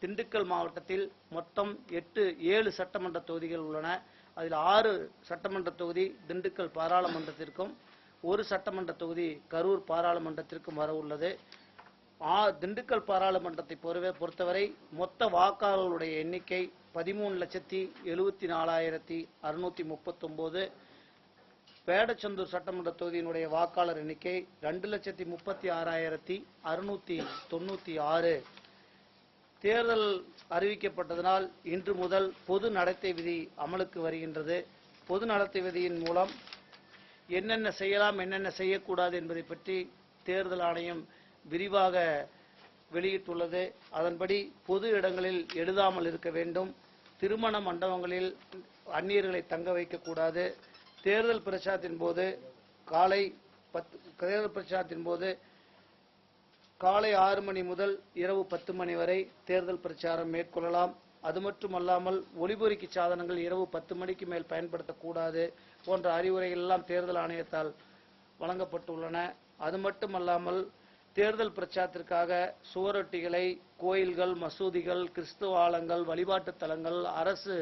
திண்டுக்கல் மாவட்டத்தில் மொத்தம் எட்டு ஏழு சட்டமன்ற தொகுதிகள் உள்ளன. அதில் ஆறு சட்டமன்ற தொகுதி திண்டுக்கல் பாராளுமன்றத்திற்கும் ஒரு சட்டமன்ற தொகுதி கரூர் பாராளுமன்றத்திற்கும் வர உள்ளது. ஆ- திண்டுக்கல் பாராளுமன்றத்தை பொறுவே பொறுத்தவரை மொத்த வாக்காளர்களுடைய எண்ணிக்கை பதிமூணு லட்சத்தி எழுபத்தி நாலாயிரத்தி அறுநூத்தி முப்பத்தொம்போது வேடச்சந்தூர் சட்டமன்ற தொகுதியினுடைய வாக்காளர் எண்ணிக்கை ரெண்டு லட்சத்தி முப்பத்தி ஆறாயிரத்தி அறுநூத்தி தொண்ணூத்தி ஆறு. தேர்தல் அறிவிக்கப்பட்டதனால் இன்று முதல் பொது நடத்தை விதி அமலுக்கு வருகின்றது. பொது நடத்தை விதியின் மூலம் என்னென்ன செய்யலாம் என்னென்ன செய்யக்கூடாது என்பதை பற்றி தேர்தல் ஆணையம் விரிவாக வெளியிட்டுள்ளது. அதன்படி பொது இடங்களில் எழுதாமல் இருக்க வேண்டும். திருமண மண்டபங்களில் அந்நியர்களை தங்க வைக்கக்கூடாது. தேர்தல் பிரச்சாரத்தின் போது காலை பத்து தேர்தல் பிரச்சாரத்தின் போது காலை ஆறு மணி முதல் இரவு பத்து மணி வரை தேர்தல் பிரச்சாரம் மேற்கொள்ளலாம். அது மட்டுமல்லாமல் ஒலிபெருக்கி சாதனங்கள் இரவு பத்து மணிக்கு மேல் பயன்படுத்தக்கூடாது போன்ற அறிவுரைகள் எல்லாம் தேர்தல் ஆணையத்தால் வழங்கப்பட்டுள்ளன. அது மட்டுமல்லாமல் தேர்தல் பிரச்சாரத்திற்காக சுவரொட்டிகளை கோயில்கள் மசூதிகள் கிறிஸ்துவ ஆலங்கள் வழிபாட்டுத் தலங்கள் அரசு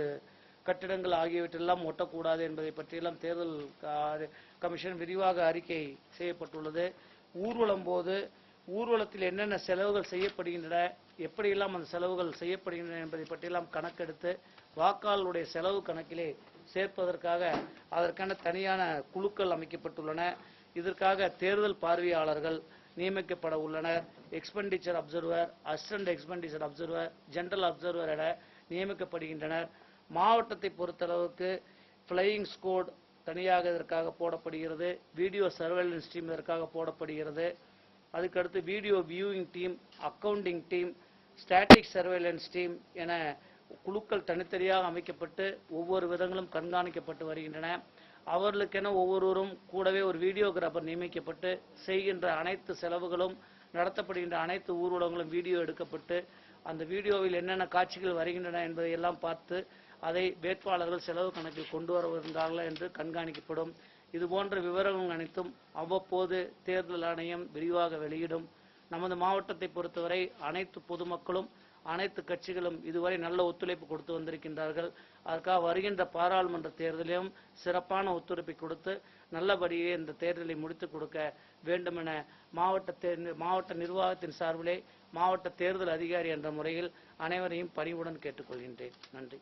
கட்டிடங்கள் ஆகியவற்றெல்லாம் ஒட்டக்கூடாது என்பதை பற்றியெல்லாம் தேர்தல் கமிஷன் விரிவாக அறிக்கை செய்யப்பட்டுள்ளது. ஊர்வலம் போது ஊர்வலத்தில் என்னென்ன செலவுகள் செய்யப்படுகின்றன எப்படியெல்லாம் அந்த செலவுகள் செய்யப்படுகின்றன என்பதை பற்றியெல்லாம் கணக்கெடுத்து வாக்காளருடைய செலவு கணக்கிலே சேர்ப்பதற்காக அதற்கான தனியான குழுக்கள் அமைக்கப்பட்டுள்ளன. இதற்காக தேர்தல் பார்வையாளர்கள் நியமிக்கப்பட உள்ளனர். Expenditure observer assistant expenditure observer general observer என நியமிக்கப்படுகின்றனர். மாவட்டத்தை பொறுத்தளவுக்கு ஃப்ளையிங் ஸ்குவாட் தனியாக இதற்காக போடப்படுகிறது. வீடியோ சர்வேலன்ஸ் டீம் இதற்காக போடப்படுகிறது. அதுக்கடுத்து video viewing team accounting team static surveillance team என குழுக்கள் தனித்தனியாக அமைக்கப்பட்டு ஒவ்வொரு விதங்களும் கண்காணிக்கப்பட்டு வருகின்றன. அவர்களுக்கென ஒவ்வொருவரும் கூடவே ஒரு வீடியோகிராஃபர் நியமிக்கப்பட்டு செய்கின்ற அனைத்து செலவுகளும் நடத்தப்படுகின்ற அனைத்து ஊர்வலங்களும் வீடியோ எடுக்கப்பட்டு அந்த வீடியோவில் என்னென்ன காட்சிகள் வருகின்றன என்பதை எல்லாம் பார்த்து அதை வேட்பாளர்கள் செலவு கணக்கில் கொண்டு வருகின்றார்களா என்று கண்காணிக்கப்படும். இது போன்ற விவரங்கள் அனைத்தும் அவ்வப்போது தேர்தல் ஆணையம் விரிவாக வெளியிடும். நமது மாவட்டத்தை பொறுத்தவரை அனைத்து பொதுமக்களும் அனைத்து கட்சிகளும் இதுவரை நல்ல ஒத்துழைப்பு கொடுத்து வந்திருக்கின்றார்கள். அதற்காக வருகின்ற பாராளுமன்ற தேர்தலிலும் சிறப்பான ஒத்துழைப்பை கொடுத்து நல்லபடியே இந்த தேர்தலை முடித்துக் கொடுக்க வேண்டும் என மாவட்ட தேர் மாவட்ட நிர்வாகத்தின் சார்பிலே மாவட்ட தேர்தல் அதிகாரி என்ற முறையில் அனைவரையும் பணிவுடன் கேட்டுக்கொள்கின்றேன். நன்றி.